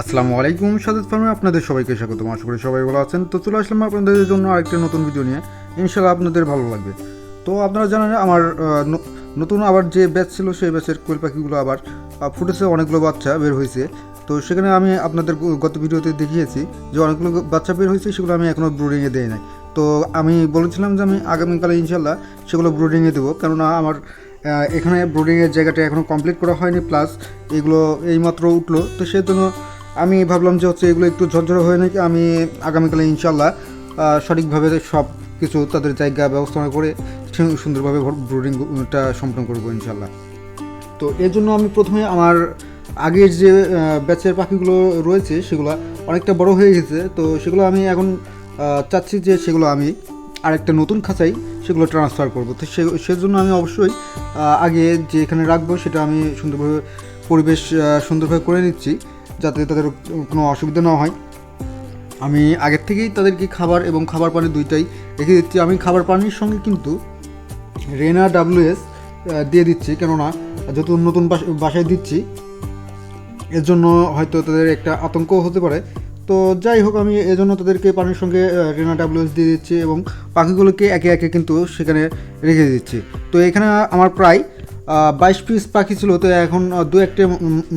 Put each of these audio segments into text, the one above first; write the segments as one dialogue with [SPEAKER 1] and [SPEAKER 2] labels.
[SPEAKER 1] আসসালামু আলাইকুম সাদাত ফার্মে আপনাদের সবাইকে স্বাগত আশা করি সবাই ভালো আছেন। তো চলে আসলাম আপনাদের জন্য আরেকটা নতুন ভিডিও নিয়ে। ইনশাল্লাহ আপনাদের ভালো লাগবে। তো আপনারা জানেন আমার নতুন আবার যে ব্যাচ ছিল, সেই ব্যাচের কোয়েল পাখিগুলো আবার ফুটেছে, অনেকগুলো বাচ্চা বের হয়েছে। তো সেখানে আমি আপনাদের গত ভিডিওতে দেখিয়েছি যে অনেকগুলো বাচ্চা বের হয়েছে, সেগুলো আমি এখনও ব্রুডিংয়ে দেই নাই। তো আমি বলেছিলাম যে আমি আগামীকালে ইনশাল্লাহ সেগুলো ব্রুডিংয়ে দেবো। কেননা আমার এখানে ব্রুডিংয়ের জায়গাটা এখনও কমপ্লিট করা হয়নি। প্লাস এগুলো এইমাত্র উঠল। তো সেজন্য আমি ভাবলাম যে হচ্ছে এগুলো একটু ঝরঝরে হয়ে নাকি আমি আগামীকালে ইনশাল্লাহ সঠিকভাবে সব কিছু তাদের জায়গা ব্যবস্থাপনা করে সুন্দরভাবে ব্রুডিংটা সম্পন্ন করব ইনশাল্লাহ তো এর জন্য আমি প্রথমে আমার আগের যে ব্যাচের পাখিগুলো রয়েছে সেগুলো অনেকটা বড় হয়ে গেছে, তো সেগুলো আমি এখন চাচ্ছি যে সেগুলো আমি আরেকটা নতুন খাঁচাই সেগুলো ট্রান্সফার করব। তো সে সেজন্য আমি অবশ্যই আগে যে এখানে রাখব সেটা আমি সুন্দরভাবে পরিবেশ সুন্দরভাবে করে নিচ্ছি। যাতে তাদের কোনো অসুবিধা না হয়। আমি আগের থেকেই তাদেরকে খাবার এবং খাবার পানি দুইটাই রেখে দিচ্ছি। আমি খাবার পানির সঙ্গে কিন্তু রেনা ডাব্লিউএস দিয়ে দিচ্ছি। কেননা, যেহেতু নতুন বাস- বাসায় দিচ্ছি, এর জন্য হয়তো তাদের একটা আতঙ্ক হতে পারে। তো যাই হোক, আমি এজন্য তাদেরকে পানির সঙ্গে রেনা ডাব্লিউএস দিয়ে দিচ্ছি এবং পাখিগুলোকে একে একে কিন্তু সেখানে রেখে দিচ্ছি। তো এখানে আমার প্রায় বাইশ পিস পাখি ছিল, তো এখন দু একটা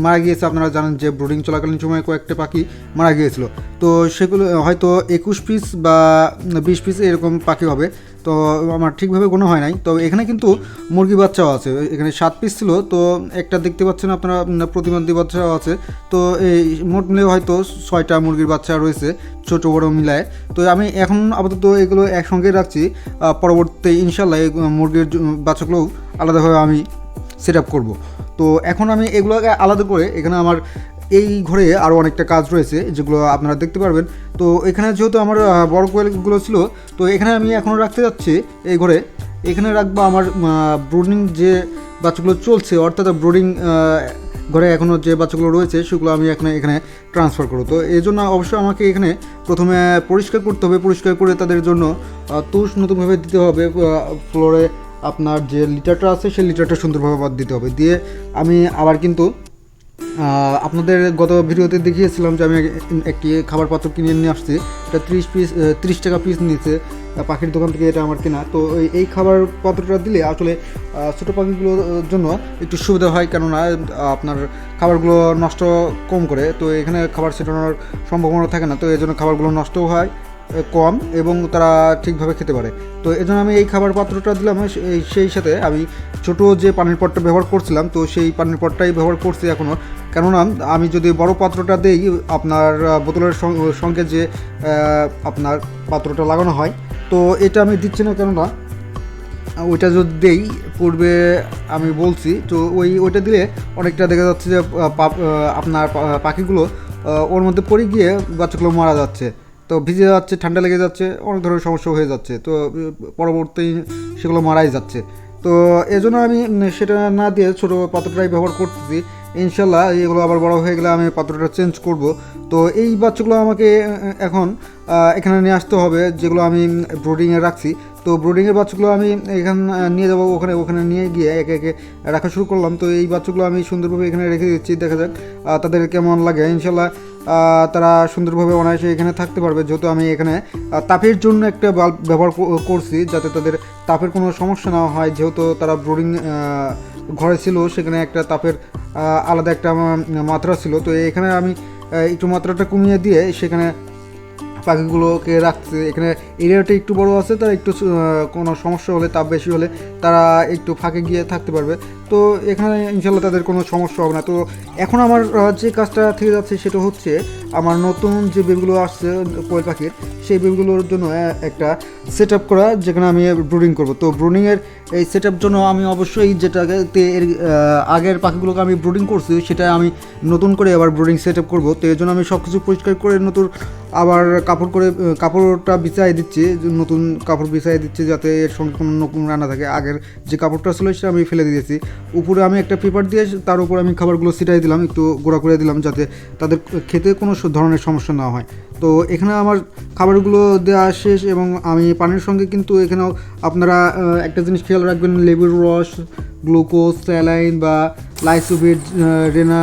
[SPEAKER 1] মারা গিয়েছে। আপনারা জানেন যে ব্রুডিং চলাকালীন সময় কয়েকটা পাখি মারা গিয়েছিল। তো সেগুলো হয়তো একুশ পিস বা বিশ পিস এরকম পাখি হবে। তো আমার ঠিকভাবে কোনো হয় নাই। তো এখানে কিন্তু মুরগি বাচ্চাও আছে। এখানে সাত পিস ছিল, তো একটা দেখতে পাচ্ছেন আপনারা প্রতিবন্ধী বাচ্চাও আছে। তো এই মোট মিলে হয়তো ছয়টা মুরগির বাচ্চা রয়েছে, ছোট বড় মিলায়। তো আমি এখন আপাতত এগুলো একসঙ্গে রাখছি। পরবর্তী ইনশাল্লাহ এই মুরগির বাচ্চাগুলোও আলাদাভাবে আমি সেট আপ করব। তো এখন আমি এগুলোকে আলাদা করে এখানে আমার এই ঘরে আরও অনেকটা কাজ রয়েছে, যেগুলো আপনারা দেখতে পারবেন। তো এখানে যেহেতু আমার বড় কোয়েলগুলো ছিল, তো এখানে আমি এখনও রাখতে যাচ্ছি এই ঘরে। এখানে রাখব আমার ব্রুডিং যে বাচ্চাগুলো চলছে, অর্থাৎ ব্রুডিং ঘরে এখনও যে বাচ্চাগুলো রয়েছে, সেগুলো আমি এখানে এখানে ট্রান্সফার করব। তো এই জন্য অবশ্যই আমাকে এখানে প্রথমে পরিষ্কার করতে হবে। পরিষ্কার করে তাদের জন্য তুষ নতুনভাবে দিতে হবে ফ্লোরে আপনার যে লিটারটা আছে, সেই লিটারটা সুন্দরভাবে বাদ দিতে হবে। দিয়ে আমি আবার কিন্তু আপনাদের গত ভিডিওতে দেখিয়েছিলাম যে আমি একটি খাবার পাত্র কিনে নিয়ে আসছি। এটা ত্রিশ পিস ত্রিশ টাকা পিস নিয়েছে পাখির দোকান থেকে এটা আমার কেনা। তো এই- খাবার পাত্রটা দিলে আসলে ছোটো পাখিগুলোর জন্য একটু সুবিধা হয়। কেননা আপনার খাবারগুলো নষ্ট কম করে। তো এখানে খাবার ছেটানোর সম্ভাবনা থাকে না। তো এই জন্য খাবারগুলো নষ্টও হয়। কম এবং তারা ঠিকভাবে খেতে পারে। তো এই আমি এই খাবার পাত্রটা দিলাম সে- সেই সাথে আমি ছোট যে পানির পটটা ব্যবহার করছিলাম, তো সেই পানির পটটাই ব্যবহার করছি এখনও কেননা আমি যদি বড় পাত্রটা দেই, আপনার বোতলের সঙ্গে যে আপনার পাত্রটা লাগানো হয়, তো এটা আমি দিচ্ছি না কেননা, ওইটা যদি দেই, পূর্বে আমি বলছি, তো ওই ওইটা দিলে অনেকটা দেখা যাচ্ছে যে আপনার পাখিগুলো ওর মধ্যে পড়ে গিয়ে বাচ্চাগুলো মারা যাচ্ছে। তো ভিজে যাচ্ছে, ঠান্ডা লেগে যাচ্ছে, অনেক ধরনের সমস্যা হয়ে যাচ্ছে। তো পরবর্তী সেগুলো মারাই যাচ্ছে। তো, এজন্য আমি সেটা না দিয়ে ছোটো পাত্রটাই ব্যবহার করতেছি। ইনশাল্লাহ এগুলো আবার বড় হয়ে গেলে আমি পাত্রটা চেঞ্জ করব। তো, এই বাচ্চাগুলো আমাকে এখন এখানে নিয়ে আসতে হবে, যেগুলো আমি ব্রোডিংয়ে রাখছি। তো, ব্রোডিংয়ের বাচ্চাগুলো আমি এখান নিয়ে যাব, ওখানে ওখানে নিয়ে গিয়ে একে একে রাখা শুরু করলাম। তো, এই বাচ্চাগুলো আমি সুন্দরভাবে এখানে রেখে দিচ্ছি, দেখা যাক তাদের কেমন লাগে। ইনশাল্লাহ তারা সুন্দরভাবে অনায়াসে এখানে থাকতে পারবে। যেহেতু আমি এখানে তাপের জন্য একটা বাল্ব ব্যবহার করছি যাতে তাদের তাপের কোনো সমস্যা না হয়। যেহেতু তারা ব্রোডিং ঘরে ছিল, সেখানে একটা তাপের আলাদা একটা মাত্রা ছিল। তো এখানে আমি একটু মাত্রাটা কমিয়ে দিয়ে সেখানে পাখিগুলোকে রাখছে। এখানে এরিয়াটা একটু বড় আছে, তারা একটু কোনো সমস্যা হলে, তাপ বেশি হলে তারা একটু ফাঁকে গিয়ে থাকতে পারবে। তো এখানে ইনশাল্লাহ তাদের কোনো সমস্যা হবে না। তো এখন আমার যে কাজটা থেকে যাচ্ছে সেটা হচ্ছে আমার নতুন যে বেবিগুলো আসছে কোয়েল পাখির, সেই বেবিগুলোর জন্য একটা সেট আপ করা, যেখানে আমি ব্রুডিং করব। তো ব্রুডিংয়ের এই সেট জন্য আমি অবশ্যই যেটাতে এর আগের পাখিগুলোকে আমি ব্রুডিং করছি, সেটা আমি নতুন করে আবার ব্রুডিং সেট আপ করব। তো এর জন্য আমি সব কিছু পরিষ্কার করে নতুন আবার কাপড় করে কাপড়টা বিছাই দিচ্ছি, নতুন কাপড় বিছাই দিচ্ছি, যাতে এর সঙ্গে কোনো নতুন রান্না থাকে। আগের যে কাপড়টা ছিল সেটা আমি ফেলে দিয়েছি। উপরে আমি একটা পেপার দিয়ে তার উপর আমি খাবারগুলো ছিটাই দিলাম, একটু গোড়া করে দিলাম যাতে তাদের খেতে কোনো ধরনের সমস্যা না হয়। তো এখানে আমার খাবারগুলো দেওয়া শেষ এবং আমি পানির সঙ্গে কিন্তু এখানেও আপনারা একটা জিনিস খেয়াল রাখবেন, লেবুর রস, গ্লুকোজ, স্যালাইন বা লাইসোভিট রেনা,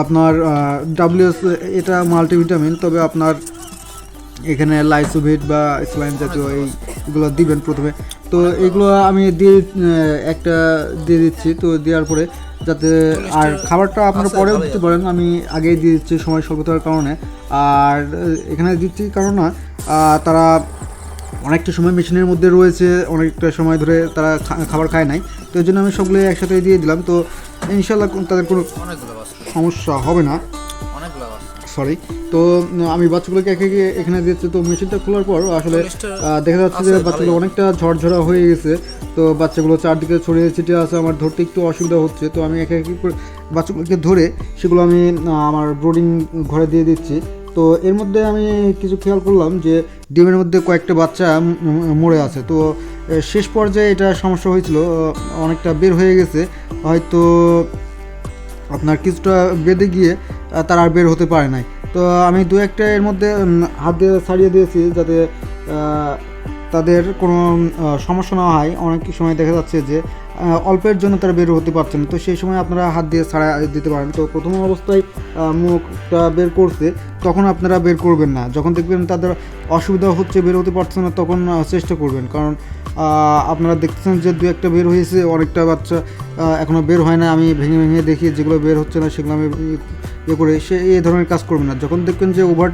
[SPEAKER 1] আপনার ডাব্লিউএস, এটা মাল্টিভিটামিন, তবে আপনার এখানে লাইসোভিট বা স্লাইন জাতীয় এইগুলো দিবেন প্রথমে। তো এগুলো আমি দিয়ে একটা দিয়ে দিচ্ছি। তো দেওয়ার পরে যাতে আর খাবারটা আপনারা পরেও দিতে পারেন আমি আগেই দিয়ে দিচ্ছি সময় স্বল্পতার কারণে। আর এখানে দিচ্ছি কারণ না তারা অনেকটা সময় মেশিনের মধ্যে রয়েছে অনেকটা সময় ধরে তারা খাবার খায় নাই। তো এই জন্য আমি সবগুলো একসাথে দিয়ে দিলাম। তো ইনশাল্লাহ তাদের কোনো সমস্যা হবে না। সরি তো আমি বাচ্চাগুলোকে একে একে এখানে দিচ্ছি তো মেশিনটা খোলার পর আসলে দেখা যাচ্ছে যে বাচ্চাগুলো অনেকটা ঝরঝরা হয়ে গেছে। তো বাচ্চাগুলো চারদিকে ছড়িয়ে ছিটিয়ে আছে। আমার ধরতে একটু অসুবিধা হচ্ছে। তো আমি একে একে করে বাচ্চাগুলোকে ধরে সেগুলো আমি আমার ব্রোডিং ঘরে দিয়ে দিচ্ছি। তো এর মধ্যে আমি কিছু খেয়াল করলাম যে ডিমের মধ্যে কয়েকটা বাচ্চা মরে আছে। তো শেষ পর্যায়ে এটা সমস্যা হয়েছিল। অনেকটা বের হয়ে গেছে। হয়তো আপনার কিছুটা বেঁধে গিয়ে তারা আর বের হতে পারে নাই। তো আমি দু একটা এর মধ্যে হাত দিয়ে ছাড়িয়ে দিয়েছি যাতে তাদের কোনো সমস্যা না হয়। অনেক সময় দেখা যাচ্ছে যে অল্পের জন্য তারা বের হতে পারছে না তো সেই সময় আপনারা হাত দিয়ে ছাড়া দিতে পারেন। তো প্রথম অবস্থায় মুখটা বের করছে, তখন আপনারা বের করবেন না। যখন দেখবেন তাদের অসুবিধা হচ্ছে, বের হতে পারছে না, তখন চেষ্টা করবেন। কারণ আপনারা দেখতেছেন যে দু একটা বের হয়েছে, অনেকটা বাচ্চা এখনও বের হয় না। আমি ভেঙে ভেঙে দেখি, যেগুলো বের হচ্ছে না, সেগুলো আমি ইয়ে করে সে এই ধরনের কাজ করবেন না। যখন দেখবেন যে ওভার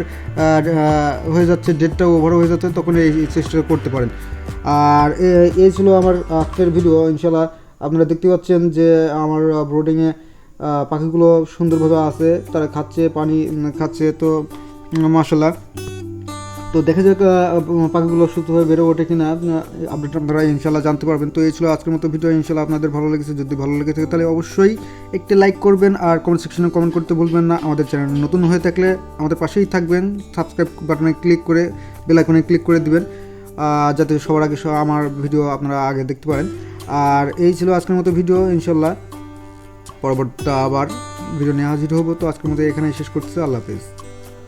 [SPEAKER 1] হয়ে যাচ্ছে ডেটটা ওভার হয়ে যাচ্ছে, তখন এই এই চেষ্টা করতে পারেন। আর এই ছিল আমার আজকের ভিডিও ইনশাল্লাহ আপনারা দেখতে পাচ্ছেন যে আমার ব্রোডিংয়ে পাখিগুলো সুন্দরভাবে আছে, তারা খাচ্ছে পানি খাচ্ছে তো মাসাল্লাহ তো দেখা যাক পাখিগুলো সুস্থভাবে বেড়ে ওঠে কিনা আপডেট আপনারা ইনশাল্লাহ জানতে পারবেন। তো এই ছিল আজকের মতো ভিডিও ইনশাল্লাহ আপনাদের ভালো লেগেছে, যদি ভালো লেগে থাকে তাহলে অবশ্যই একটি লাইক করবেন আর কমেন্ট সেকশনে কমেন্ট করতে ভুলবেন না। আমাদের চ্যানেল নতুন হয়ে থাকলে আমাদের পাশেই থাকবেন সাবস্ক্রাইব বাটনে ক্লিক করে বেল আইকনে ক্লিক করে দিবেন যাতে সবার আগে আমার ভিডিও আপনারা আগে দেখতে পারেন। আর এই ছিল আজকের মতো ভিডিও ইনশাল্লাহ। পরবর্তীটা আবার ভিডিও নিয়ে হাজির হব। তো আজকের মতো এখানে শেষ করতেছি। আল্লাহ হাফিজ।